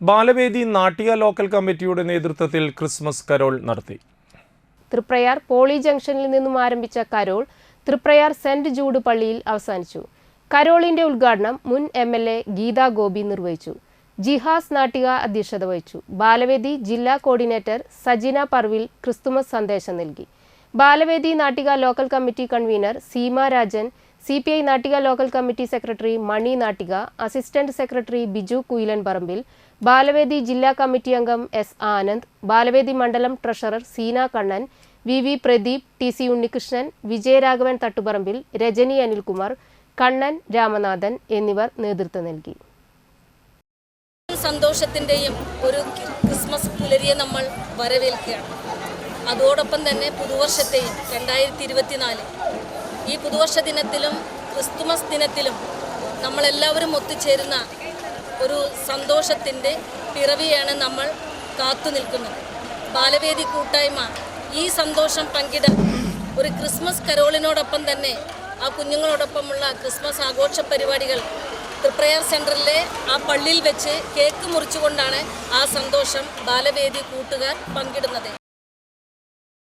Balavedi Nattika local കമ്മിറ്റിയുടെ നേതൃത്വത്തിൽ Christmas Carol നടത്തി. തൃപ്രയാർ പോളി ജംഗ്ഷനിൽ നിന്നും ആരംഭിച്ച കരോൾ തൃപ്രയാർ സെന്റ് ജൂഡ് പള്ളിയിൽ അവസാനിച്ചു. കരോളിന്റെ ഉദ്ഘാടനം മുൻ M L A Geetha Gopi നിർവഹിച്ചു. ജിഹാസ് നാട്ടിക അധ്യക്ഷത വഹിച്ചു. ബാലവേദി ജില്ലാ കോർഡിനേറ്റർ സജിന പർവിൽ ക്രിസ്തുമസ് സന്ദേശം നൽകി. Balavedi Nattika local committee convener Seema Rajan C P I Nattika local committee secretary Mani Nattika assistant secretary Biju Kuyilan Parambil Balavedi ജില്ലാ കമ്മിറ്റി അംഗം എസ് ആനന്ദ് ബാലവേദി മണ്ഡലം treasurer Seena Kannan V V Pradeep T C Unnikrishnan Vijayaraghavan Thattuparambil Rajani Anilkumar Kannan Ramanathan എന്നിവർ നേതൃത്വം നൽകി. സന്തോഷത്തിന്റെയും ഒരു Christmas പുലരിയെ നമ്മൾ വരവേൽക്കുകയാണ്. അതോടൊപ്പം തന്നെ പുതുവർഷത്തെയും രണ്ടായിരത്തി ഇരുപത്തിനാല് ഈ പുതുവർഷ ദിനത്തിലും ക്രിസ്തുമസ് ദിനത്തിലും നമ്മളെല്ലാവരും ഒത്തുചേരുന്ന ഒരു സന്തോഷത്തിന്റെ പിറവിയാണ് നമ്മൾ കാത്തു നിൽക്കുന്നത്. ബാലവേദി കൂട്ടായ്മ ഈ സന്തോഷം പങ്കിടാൻ ഒരു ക്രിസ്മസ് കരോളിനോടൊപ്പം തന്നെ ആ കുഞ്ഞുങ്ങളോടൊപ്പമുള്ള ക്രിസ്മസ് ആഘോഷ പരിപാടികൾ തൃപ്രയർ സെന്ററിലെ ആ പള്ളിയിൽ വെച്ച് കേക്ക് മുറിച്ചുകൊണ്ടാണ് ആ സന്തോഷം ബാലവേദി കൂട്ടുകാർ പങ്കിടുന്നത്.